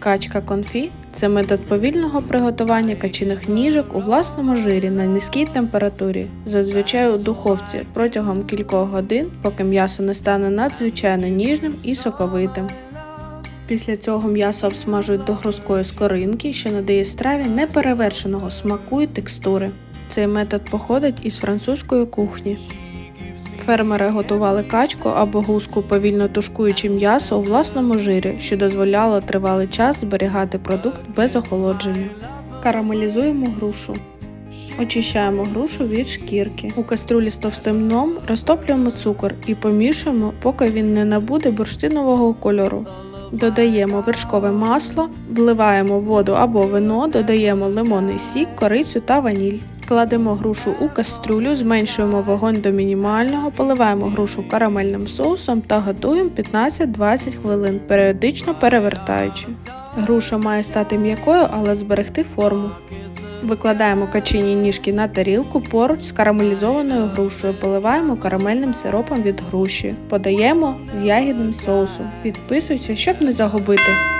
Качка конфі це метод повільного приготування качиних ніжок у власному жирі на низькій температурі, зазвичай у духовці протягом кількох годин, поки м'ясо не стане надзвичайно ніжним і соковитим. Після цього м'ясо обсмажують до хрусткої скоринки, що надає страві неперевершеного смаку і текстури. Цей метод походить із французької кухні. Фермери готували качку або гуску, повільно тушкуючи м'ясо у власному жирі, що дозволяло тривалий час зберігати продукт без охолодження. Карамелізуємо грушу. Очищаємо грушу від шкірки. У каструлі з товстим дном розтоплюємо цукор і помішуємо, поки він не набуде бурштинового кольору. Додаємо вершкове масло, вливаємо воду або вино, додаємо лимонний сік, корицю та ваніль. Кладемо грушу у каструлю, зменшуємо вогонь до мінімального, поливаємо грушу карамельним соусом та готуємо 15-20 хвилин, періодично перевертаючи. Груша має стати м'якою, але зберегти форму. Викладаємо качині ніжки на тарілку поруч з карамелізованою грушею, поливаємо карамельним сиропом від груші, подаємо з ягідним соусом. Підписуйся, щоб не загубити.